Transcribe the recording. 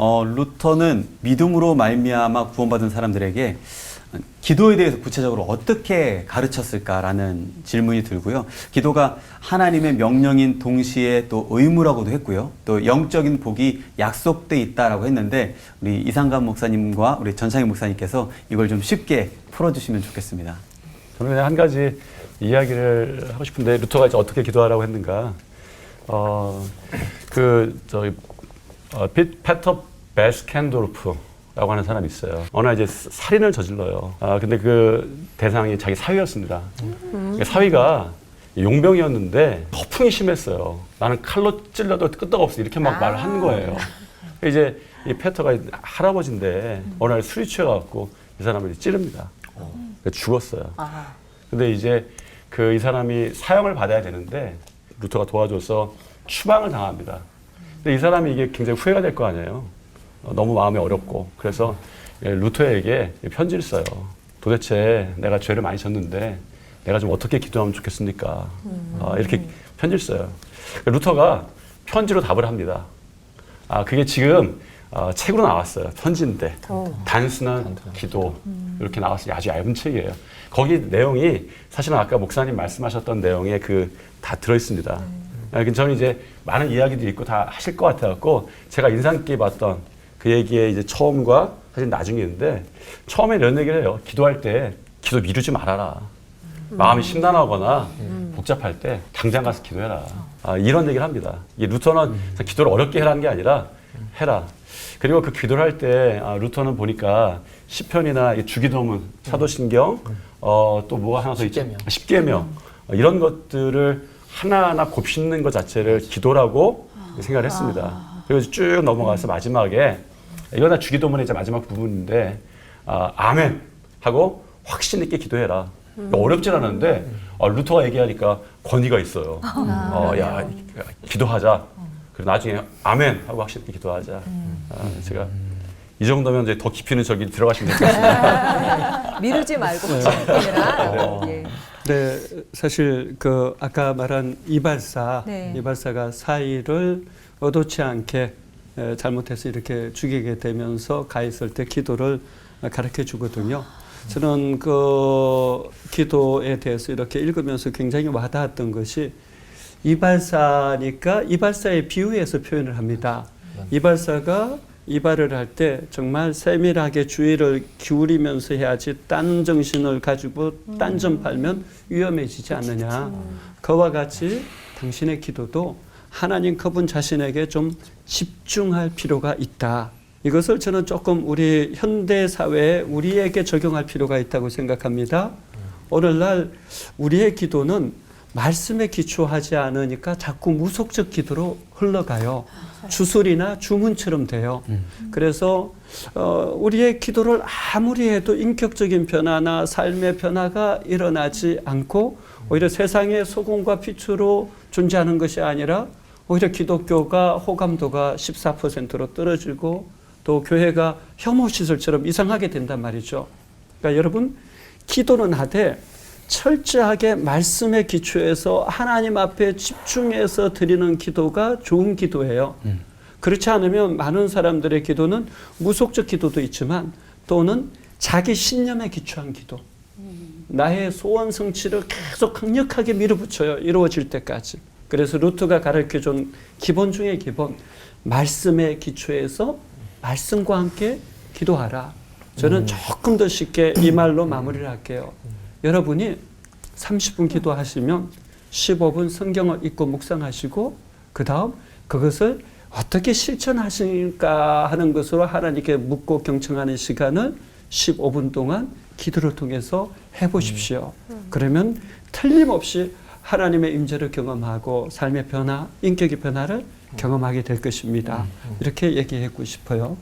어, 루터는 믿음으로 말미암아 구원받은 사람들에게 기도에 대해서 구체적으로 어떻게 가르쳤을까라는 질문이 들고요. 기도가 하나님의 명령인 동시에 또 의무라고도 했고요. 또 영적인 복이 약속돼 있다라고 했는데 우리 이상감 목사님과 우리 전창희 목사님께서 이걸 좀 쉽게 풀어주시면 좋겠습니다. 저는 그냥 한 가지 이야기를 하고 싶은데 루터가 이제 어떻게 기도하라고 했는가. 어, 그 저기 어, 피- 페터 베스켄도르프라고 하는 사람이 있어요. 어느 날 이제 살인을 저질러요. 아 근데 그 대상이 자기 사위였습니다. 그 사위가 용병이었는데 허풍이 심했어요. 나는 칼로 찔러도 끄떡 없어 이렇게 막 말을 한 거예요. 이제 이 페터가 할아버지인데 어느 날 술이 취해갖고 이 사람을 찌릅니다. 그래서 죽었어요. 아, 근데 이제 그 이 사람이 사형을 받아야 되는데 루터가 도와줘서 추방을 당합니다. 근데 이 사람이 이게 굉장히 후회가 될 거 아니에요. 어, 너무 마음이 어렵고 그래서 예, 루터에게 편지를 써요. 도대체 내가 죄를 많이 졌는데 내가 좀 어떻게 기도하면 좋겠습니까? 어, 이렇게 편지를 써요. 루터가 편지로 답을 합니다. 아 그게 지금 어, 책으로 나왔어요. 편지인데 단순한 기도 이렇게 나왔어요. 아주 얇은 책이에요. 거기 내용이 사실은 아까 목사님 말씀하셨던 내용에 그 다 들어 있습니다. 아, 근데 저는 이제 많은 이야기들이 있고 다 하실 것 같아갖고 제가 인상 깊게 봤던 그 얘기의 이제 처음과 사실 나중이었는데 처음에 이런 얘기를 해요. 기도할 때 기도 미루지 말아라. 마음이 심란하거나 복잡할 때 당장 가서 기도해라. 아, 이런 얘기를 합니다. 이 루터는 기도를 어렵게 해라는 게 아니라 해라. 그리고 그 기도를 할 때 아, 루터는 보니까 시편이나 이 주기도문, 사도신경, 어, 또 뭐가 하나 더 있죠? 십계명. 십계명 어, 이런 것들을 하나하나 곱씹는 것 자체를 기도라고 생각을 했습니다. 그리고 쭉 넘어가서 마지막에 다 주기도문의 이제 마지막 부분인데 아, 아멘 하고 확신 있게 기도해라. 어렵진 않은데 아, 루터가 얘기하니까 권위가 있어요. 어, 야 기도하자. 그리고 나중에 아멘 하고 확신 있게 기도하자. 아, 제가 이 정도면 이제 더 깊이는 저기 들어가시면 될것 같습니다. 미루지 말고 해라. 어. 예. 네, 사실 그 아까 말한 이발사, 네. 이발사가 사이를 의도치 않게 에, 잘못해서 이렇게 죽이게 되면서 가 있을 때 기도를 가르쳐 주거든요. 저는 그 기도에 대해서 이렇게 읽으면서 굉장히 와닿았던 것이 이발사니까 이발사의 비유해서 표현을 합니다. 이발사가 이발을 할 때 정말 세밀하게 주의를 기울이면서 해야지 딴 정신을 가지고 딴 점 팔면 위험해지지 않느냐. 그와 같이 당신의 기도도 하나님 그분 자신에게 좀 집중할 필요가 있다. 이것을 저는 조금 우리 현대 사회에 우리에게 적용할 필요가 있다고 생각합니다. 오늘날 우리의 기도는 말씀에 기초하지 않으니까 자꾸 무속적 기도로 흘러가요. 주술이나 주문처럼 돼요. 그래서 어, 우리의 기도를 아무리 해도 인격적인 변화나 삶의 변화가 일어나지 않고 오히려 세상의 소금과 빛으로 존재하는 것이 아니라 오히려 기독교가 호감도가 14%로 떨어지고 또 교회가 혐오 시설처럼 이상하게 된단 말이죠. 그러니까 여러분 기도는 하되 철저하게 말씀에 기초해서 하나님 앞에 집중해서 드리는 기도가 좋은 기도예요. 그렇지 않으면 많은 사람들의 기도는 무속적 기도도 있지만 또는 자기 신념에 기초한 기도. 나의 소원 성취를 계속 강력하게 밀어붙여요. 이루어질 때까지. 그래서 루트가 가르쳐 준 기본 중의 기본, 말씀에 기초해서 말씀과 함께 기도하라. 저는 조금 더 쉽게 이 말로 마무리를 할게요. 여러분이 30분 기도하시면 15분 성경을 읽고 묵상하시고 그 다음 그것을 어떻게 실천하실까 하는 것으로 하나님께 묻고 경청하는 시간을 15분 동안 기도를 통해서 해보십시오. 그러면 틀림없이 하나님의 임재를 경험하고 삶의 변화, 인격의 변화를 경험하게 될 것입니다. 이렇게 얘기하고 싶어요.